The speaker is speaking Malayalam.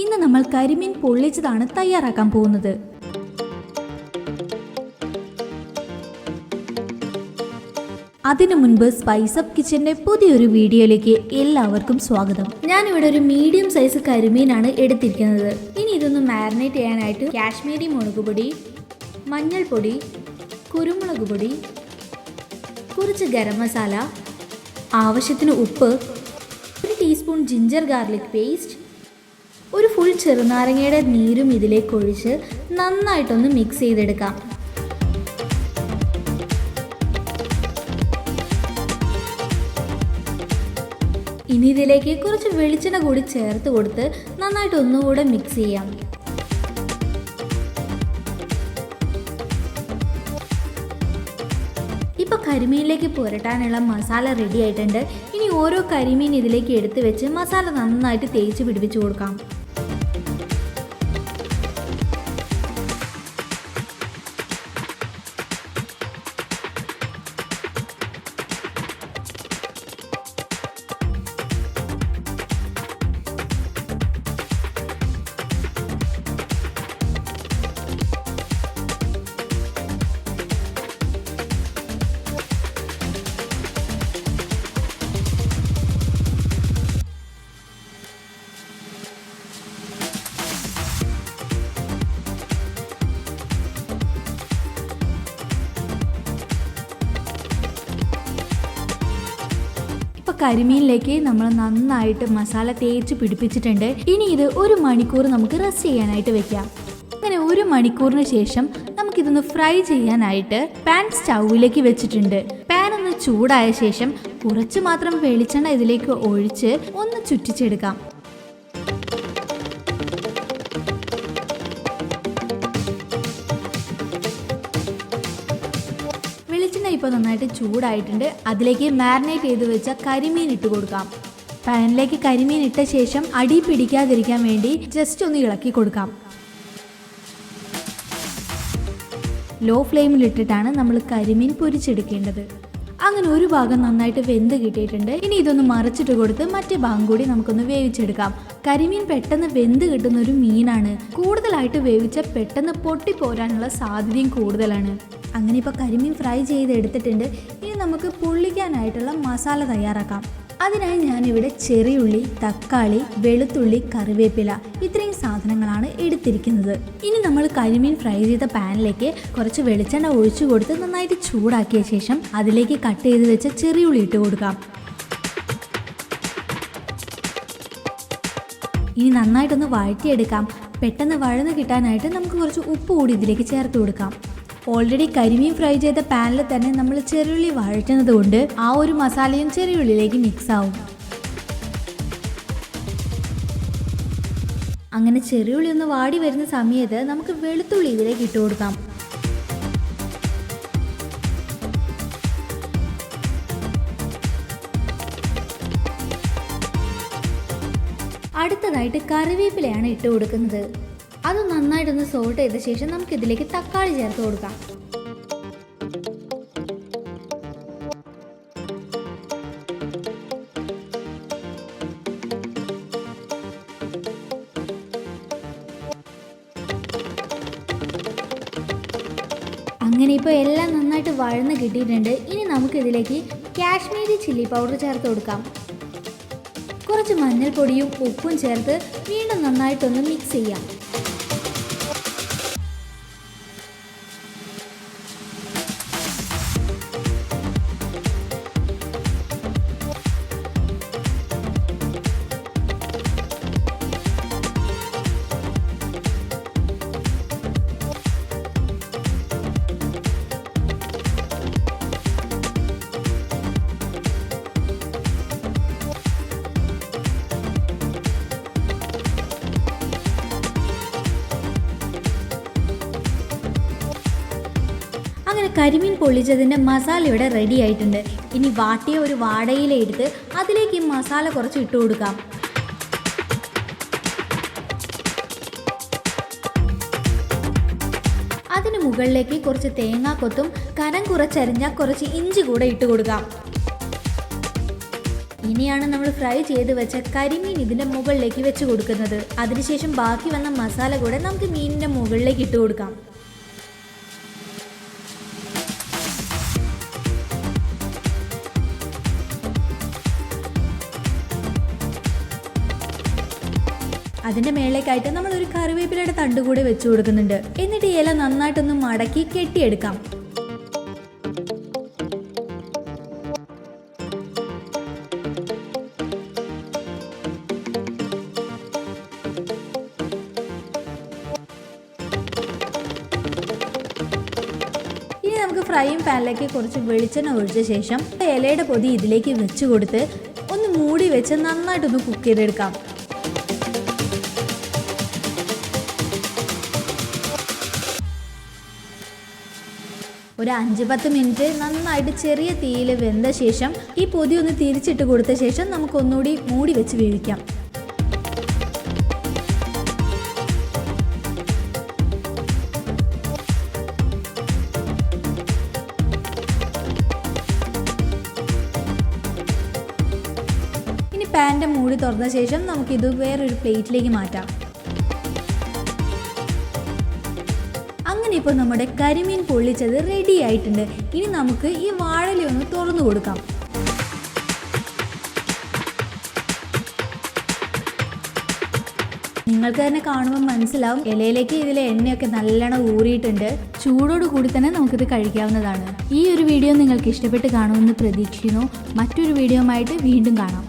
ഇന്ന് നമ്മൾ കരിമീൻ പൊള്ളിച്ചതാണ് തയ്യാറാക്കാൻ പോകുന്നത്. അതിനു മുൻപ് സ്പൈസ് അപ്പ് കിച്ചന്റെ പുതിയൊരു വീഡിയോയിലേക്ക് എല്ലാവർക്കും സ്വാഗതം. ഞാൻ ഇവിടെ ഒരു മീഡിയം സൈസ് കരിമീനാണ് എടുത്തിരിക്കുന്നത്. ഇനി ഇതൊന്ന് മാരിനേറ്റ് ചെയ്യാനായിട്ട് കാശ്മീരി മുളക് പൊടി മഞ്ഞൾപ്പൊടി കുരുമുളക് പൊടി കുറച്ച് ഗരം മസാല ആവശ്യത്തിന് ഉപ്പ് ഒരു ടീസ്പൂൺ ജിഞ്ചർ ഗാർലിക് പേസ്റ്റ് ഒരു ഫുൾ ചെറുനാരങ്ങയുടെ നീരും ഇതിലേക്ക് ഒഴിച്ച് നന്നായിട്ടൊന്ന് മിക്സ് ചെയ്തെടുക്കാം. ഇനി ഇതിലേക്ക് കുറച്ച് വെളിച്ചെണ്ണ കൂടി ചേർത്ത് കൊടുത്ത് നന്നായിട്ട് ഒന്നുകൂടെ മിക്സ് ചെയ്യാം. ഇപ്പൊ കരിമീനിലേക്ക് പുരട്ടാനുള്ള മസാല റെഡി ആയിട്ടുണ്ട്. ഇനി ഓരോ കരിമീൻ ഇതിലേക്ക് എടുത്തു വെച്ച് മസാല നന്നായിട്ട് തേച്ച് പിടിപ്പിച്ചു കൊടുക്കാം. കരിമീനിലേക്ക് നമ്മൾ നന്നായിട്ട് മസാല തേച്ച് പിടിപ്പിച്ചിട്ടുണ്ട്. ഇനി ഇത് ഒരു മണിക്കൂർ നമുക്ക് റെസ്റ്റ് ചെയ്യാനായിട്ട് വെക്കാം. അങ്ങനെ ഒരു മണിക്കൂറിന് ശേഷം നമുക്കിതൊന്ന് ഫ്രൈ ചെയ്യാനായിട്ട് പാൻ സ്റ്റൗവിലേക്ക് വെച്ചിട്ടുണ്ട്. പാൻ ഒന്ന് ചൂടായ ശേഷം കുറച്ച് മാത്രം വെളിച്ചെണ്ണ ഇതിലേക്ക് ഒഴിച്ച് ഒന്ന് ചുറ്റിച്ചെടുക്കാം. ഇപ്പോൾ നന്നായിട്ട് ചൂടായിട്ടുണ്ട്. അതിലേക്ക് മാരിനേറ്റ് ചെയ്ത് വെച്ച കരിമീൻ ഇട്ട് കൊടുക്കാം. പാനിലേക്ക് കരിമീൻ ഇട്ട ശേഷം അടി പിടിക്കാതിരിക്കാൻ വേണ്ടി ജസ്റ്റ് ഒന്ന് ഇളക്കി കൊടുക്കാം. ലോ ഫ്ലെയിമിലിട്ടിട്ടാണ് നമ്മൾ കരിമീൻ പൊരിച്ചെടുക്കേണ്ടത്. അങ്ങനെ ഒരു ഭാഗം നന്നായിട്ട് വെന്ത് കിട്ടിയിട്ടുണ്ട്. ഇനി ഇതൊന്ന് മറിച്ചിട്ട് കൊടുത്ത് മറ്റേ ഭാഗം കൂടി നമുക്കൊന്ന് വേവിച്ചെടുക്കാം. കരിമീൻ പെട്ടെന്ന് വെന്ത് കിട്ടുന്ന ഒരു മീനാണ്. കൂടുതലായിട്ട് വേവിച്ച പെട്ടെന്ന് പൊട്ടി പോരാനുള്ള സാധ്യതയും കൂടുതലാണ്. അങ്ങനെ ഇപ്പോൾ കരിമീൻ ഫ്രൈ ചെയ്ത് എടുത്തിട്ടുണ്ട്. ഇനി നമുക്ക് പൊള്ളിക്കാനായിട്ടുള്ള മസാല തയ്യാറാക്കാം. അതിനായി ഞാനിവിടെ ചെറിയുള്ളി തക്കാളി വെളുത്തുള്ളി കറിവേപ്പില. ഇത്രയും സാധനങ്ങളാണ് എടുത്തിരിക്കുന്നത്. ഇനി നമ്മൾ കരിമീൻ ഫ്രൈ ചെയ്ത പാനിലേക്ക് കുറച്ച് വെളിച്ചെണ്ണ ഒഴിച്ചു കൊടുത്ത് നന്നായിട്ട് ചൂടാക്കിയ ശേഷം അതിലേക്ക് കട്ട് ചെയ്ത് വെച്ച ചെറിയുള്ളി ഇട്ട് കൊടുക്കാം. ഇനി നന്നായിട്ടൊന്ന് വഴറ്റിയെടുക്കാം. പെട്ടെന്ന് വഴന്ന് കിട്ടാനായിട്ട് നമുക്ക് കുറച്ച് ഉപ്പ് കൂടി ഇതിലേക്ക് ചേർത്ത് കൊടുക്കാം. ഓൾറെഡി കരിമീൻ ഫ്രൈ ചെയ്ത പാനിൽ തന്നെ നമ്മൾ ചെറുള്ളി വഴറ്റുന്നത് കൊണ്ട് ആ ഒരു മസാലയും ചെറിയുള്ളിലേക്ക് മിക്സ് ആവും. അങ്ങനെ ചെറിയുള്ളി ഒന്ന് വാടി വരുന്ന സമയത്ത് നമുക്ക് വെളുത്തുള്ളി ഇതിലേക്ക് ഇട്ട് കൊടുക്കാം. അടുത്തതായിട്ട് കറിവേപ്പിലയാണ് ഇട്ട് കൊടുക്കുന്നത്. അത് നന്നായിട്ടൊന്ന് സോൾട്ട് ചെയ്ത ശേഷം നമുക്ക് ഇതിലേക്ക് തക്കാളി ചേർത്ത് കൊടുക്കാം. അങ്ങനെ ഇപ്പോൾ എല്ലാം നന്നായിട്ട് വഴന്ന് കിട്ടിയിട്ടുണ്ട്. ഇനി നമുക്കിതിലേക്ക് കാശ്മീരി ചില്ലി പൗഡർ ചേർത്ത് കൊടുക്കാം. കുറച്ച് മഞ്ഞൾപ്പൊടിയും ഉപ്പും ചേർത്ത് വീണ്ടും നന്നായിട്ടൊന്ന് മിക്സ് ചെയ്യാം. അങ്ങനെ കരിമീൻ പൊള്ളിച്ചതിന്റെ മസാല ഇവിടെ റെഡി ആയിട്ടുണ്ട്. ഇനി വാട്ടിയ ഒരു വാടയില എടുത്ത് അതിലേക്ക് ഈ മസാല കുറച്ച് ഇട്ട് കൊടുക്കാം. അതിന് മുകളിലേക്ക് കുറച്ച് തേങ്ങാക്കൊത്തും കനം കുറച്ചരിഞ്ഞ കുറച്ച് ഇഞ്ചി കൂടെ ഇട്ട് കൊടുക്കാം. ഇനിയാണ് നമ്മൾ ഫ്രൈ ചെയ്ത് വെച്ച കരിമീൻ ഇതിന്റെ മുകളിലേക്ക് വെച്ച് കൊടുക്കുന്നത്. അതിനുശേഷം ബാക്കി വന്ന മസാല കൂടെ നമുക്ക് മീനിന്റെ മുകളിലേക്ക് ഇട്ട് കൊടുക്കാം. അതിന്റെ മേളിലേക്കായിട്ട് നമ്മൾ ഒരു കറിവേപ്പിലയുടെ തണ്ട് കൂടി വെച്ചു കൊടുക്കുന്നുണ്ട്. എന്നിട്ട് ഈ ഇല നന്നായിട്ടൊന്ന് മടക്കി കെട്ടിയെടുക്കാം. നമുക്ക് ഫ്രൈയും പാനിലേക്ക് കുറച്ച് വെളിച്ചെണ്ണ ഒഴിച്ച ശേഷം ഇലയുടെ പൊതി ഇതിലേക്ക് വെച്ച് കൊടുത്ത് ഒന്ന് മൂടി വെച്ച് നന്നായിട്ടൊന്ന് കുക്ക് ചെയ്തെടുക്കാം. ഒരു അഞ്ച് പത്ത് മിനിറ്റ് നന്നായിട്ട് ചെറിയ തീയിൽ വെന്ത ശേഷം ഈ പൊതി ഒന്ന് തിരിച്ചിട്ട് കൊടുത്ത ശേഷം നമുക്കൊന്നുകൂടി മൂടി വെച്ച് വേവിക്കാം. പാന്റെ മൂടി തുറന്ന ശേഷം നമുക്കിത് വേറൊരു പ്ലേറ്റിലേക്ക് മാറ്റാം. ഇപ്പോൾ നമ്മുടെ കരിമീൻ പൊള്ളിച്ചത് റെഡി ആയിട്ടുണ്ട്. ഇനി നമുക്ക് ഈ വാഴലി ഒന്ന് തുറന്നു കൊടുക്കാം. നിങ്ങൾക്ക് തന്നെ കാണുമ്പോൾ മനസ്സിലാവും ഇലയിലേക്ക് ഇതിലെ എണ്ണയൊക്കെ നല്ലോണം ഊറിയിട്ടുണ്ട് ചൂടോട് കൂടി തന്നെ നമുക്കിത് കഴിക്കാവുന്നതാണ്. ഈ ഒരു വീഡിയോ നിങ്ങൾക്ക് ഇഷ്ടപ്പെട്ട് കാണുമെന്ന് പ്രതീക്ഷിക്കുന്നു. മറ്റൊരു വീഡിയോ വീണ്ടും കാണാം.